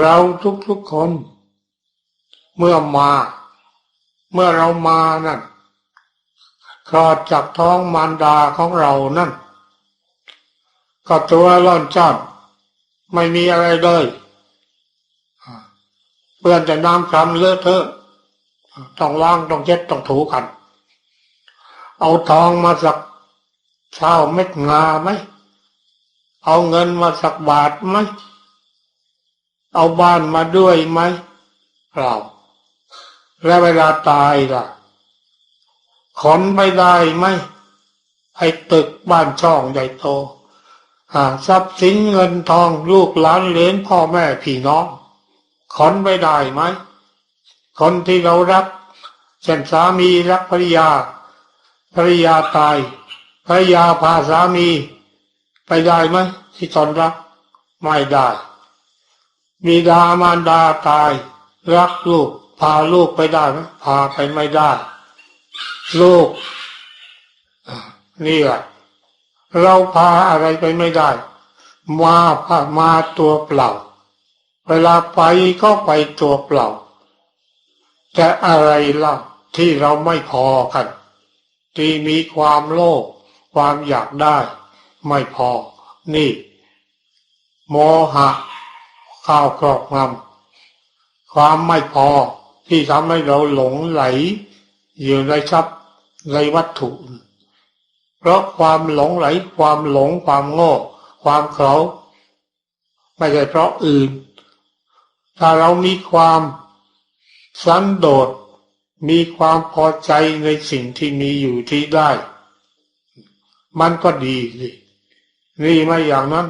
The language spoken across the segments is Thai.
เราทุกๆคน เมื่อมา เมื่อเรามานั่นคลอดจากท้องมารดาของเรานั่น ก็ตัวร่อนจ้อนไม่มีอะไรเลยเปื้อนแต่น้ำคำเลอะเทอะต้องล้างต้องเช็ดต้องถูกัน เอาทองมาสักเช้าเม็ดงาไหมเอาเงินมาสักบาทไหม เอาบ้านมาด้วยไหมเราและเวลาตายล่ะ ขนไปได้ไหมไอ้ตึกบ้านช่องใหญ่โตหาทรัพย์สินเงินทองลูกหลานเลนพ่อแม่พี่น้อง ขนไปได้ไหม คนที่เรารักเช่นสามีรักภรรยาภรรยาตายภรรยาพาสามี ไปได้ไหมที่ตนรัก ไม่ได้ มีดามารดาตาย รักลูก พาลูกไปได้ไหมพาไปไม่ได้ลูกนี่แหละเราพาอะไรไปไม่ได้ มาพามาตัวเปล่า เวลาไปก็ไปตัวเปล่า แต่อะไรล่ะที่เราไม่พอกัน ที่มีความโลภความอยากได้ ไม่พอ นี่ โมหะ ข้าวครอบงำความไม่พอที่ทำให้เราหลงไหล อยู่ในทรัพย์ในวัตถุ เพราะความหลงไหล ความหลงความโง่ ความเขาไม่ใช่เพราะอื่น ถ้าเรามีความสันโดษมีความพอใจในสิ่งที่มีอยู่ที่ได้ มันก็ดีสินี่ไม่อย่างนั้น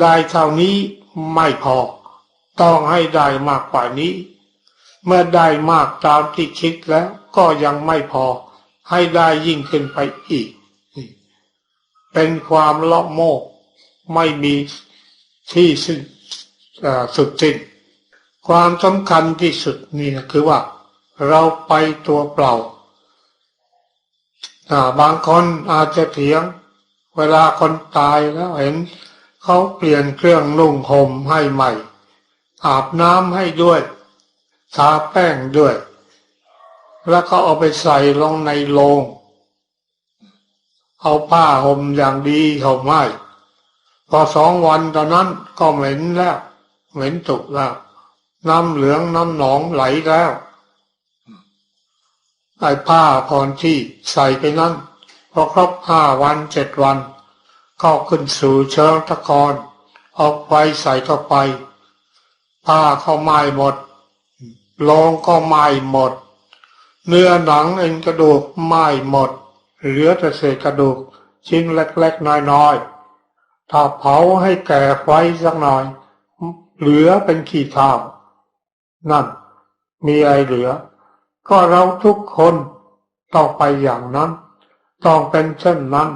ได้เท่านี้ ไม่พอ ต้องให้ได้มากกว่านี้ เมื่อได้มากตามที่คิดแล้วก็ยังไม่พอ ให้ได้ยิ่งขึ้นไปอีก เป็นความละโมกไม่มีที่สุดสุดสิ้นความสำคัญที่สุดนี่นะคือว่า เราไปตัวเปล่าบางคนอาจจะเถียง เวลาคนตายแล้วเห็น เขาเปลี่ยนเครื่องนุ่งห่มให้ใหม่ อาบน้ำให้ด้วย ทาแป้งด้วย แล้วก็เอาไปใส่ลงในโลง เอาผ้าห่มอย่างดีห่มให้พอสองวันตอนนั้นก็เหม็นแล้ว เหม็นตุกแล้ว น้ำเหลืองน้ำหนองไหลแล้วไอ้ผ้าพรที่ใส่ไปนั้นพอครบห้าวันเจ็ดวัน ก็ขึ้นสู่เชิงตะกอนเอาไฟใส่เข้าไป ผ้าเข้าไหม้หมดลงก็ไหม้หมด เนื้อหนังเอ็นกระดูกไหม้หมด เหลือแต่เศษกระดูกชิ้นเล็กๆน้อยๆ ถ้าเผาให้แก่ไฟสักหน่อย เหลือเป็นขี้เถ้านั่น มีอะไรเหลือ ก็เราทุกคนต้องไปอย่างนั้น ต้องเป็นเช่นนั้น